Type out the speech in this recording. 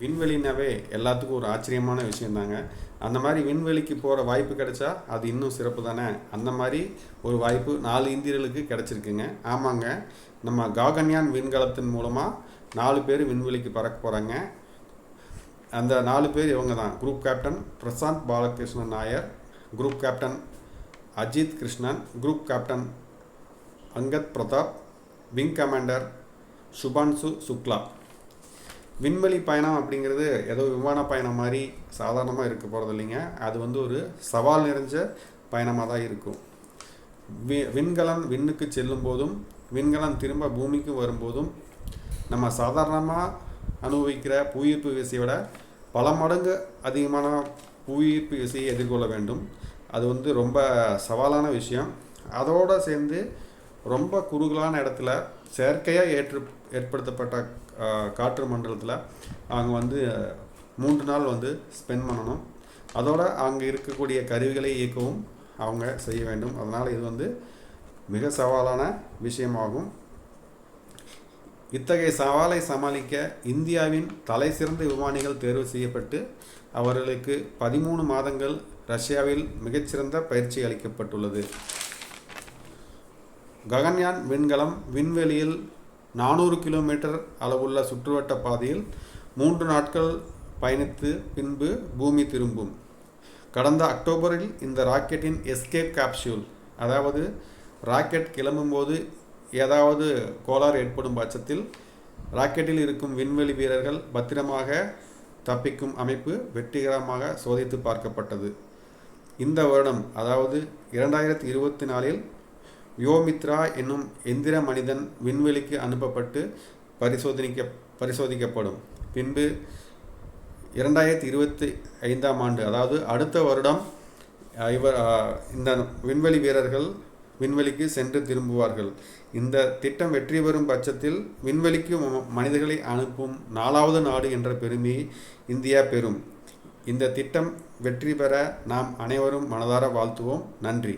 விண்வெளினாவே எல்லாத்துக்கும் ஒரு ஆச்சரியமான விஷயந்தாங்க. அந்த மாதிரி விண்வெளிக்கு போகிற வாய்ப்பு கிடைச்சா அது இன்னும் சிறப்பு தானே? அந்த மாதிரி ஒரு வாய்ப்பு நாலு இந்தியர்களுக்கு கிடைச்சிருக்குங்க. ஆமாங்க. நம்ம காகன்யான் விண்கலத்தின் மூலமாக நாலு பேர் விண்வெளிக்கு பறக்க போகிறாங்க அந்த நாலு பேர் இவங்க தான். Group captain Prashanth Balakrishnan Nair group captain Ajit Krishnan group captain Angad Pratap wing commander Shubhanshu Shukla. விண்வெளி பயணம் அப்படிங்கிறது ஏதோ விமான பயணம் மாதிரி சாதாரணமாக இருக்க போகிறது இல்லைங்க. அது வந்து ஒரு சவால் நிறைஞ்ச பயணமாக தான் இருக்கும். வி விண்கலன் விண்ணுக்கு செல்லும் போதும் விண்கலன் திரும்ப பூமிக்கு வரும்போதும் நம்ம சாதாரணமாக அனுபவிக்கிற புவியீர்ப்பு விசையை விட பல மடங்கு அதிகமான புவியீர்ப்பு விசையை எதிர்கொள்ள வேண்டும். அது வந்து ரொம்ப சவாலான விஷயம். அதோடு சேர்ந்து ரொம்ப குறுகலான இடத்துல செயற்கையாக ஏற்று ஏற்படுத்தப்பட்ட காற்று மண்டலத்தில் அவங்க வந்து மூன்று நாள் வந்து ஸ்பெண்ட் பண்ணணும். அதோட அங்கே இருக்கக்கூடிய கருவிகளை இயக்கவும் அவங்க செய்ய வேண்டும். அதனால் இது வந்து மிக சவாலான விஷயமாகும். இத்தகைய சவாலை சமாளிக்க இந்தியாவின் தலை சிறந்த விமானிகள் தேர்வு செய்யப்பட்டு அவர்களுக்கு பதிமூணு மாதங்கள் ரஷ்யாவில் மிகச்சிறந்த பயிற்சி அளிக்கப்பட்டுள்ளது. ககன்யான் விண்கலம் விண்வெளியில் நானூறு கிலோமீட்டர் அளவுள்ள சுற்றுவட்ட பாதையில் மூன்று நாட்கள் பயணித்து பின்பு பூமி திரும்பும். கடந்த அக்டோபரில் இந்த ராக்கெட்டின் எஸ்கேப் கேப்சியூல் அதாவது ராக்கெட் கிளம்பும்போது ஏதாவது கோளாறு ஏற்படும் பட்சத்தில் ராக்கெட்டில் இருக்கும் விண்வெளி வீரர்கள் பத்திரமாக தப்பிக்கும் அமைப்பு வெற்றிகரமாக சோதித்து பார்க்கப்பட்டது. இந்த வருடம் அதாவது இரண்டாயிரத்தி இருபத்தி நாலில் யோமித்ரா என்னும் எந்திர மனிதன் விண்வெளிக்கு அனுப்பப்பட்டு பரிசோதனிக்க பரிசோதிக்கப்படும். பின்பு இரண்டாயிரத்தி இருபத்தி ஐந்தாம் ஆண்டு அதாவது அடுத்த வருடம் இவர் இந்த விண்வெளி வீரர்கள் விண்வெளிக்கு சென்று திரும்புவார்கள். இந்த திட்டம் வெற்றி பெறும் பட்சத்தில் விண்வெளிக்கு மனிதர்களை அனுப்பும் நாலாவது நாடு என்ற பெருமையை இந்தியா பெறும். இந்த திட்டம் வெற்றி பெற நாம் அனைவரும் மனதார வாழ்த்துவோம். நன்றி.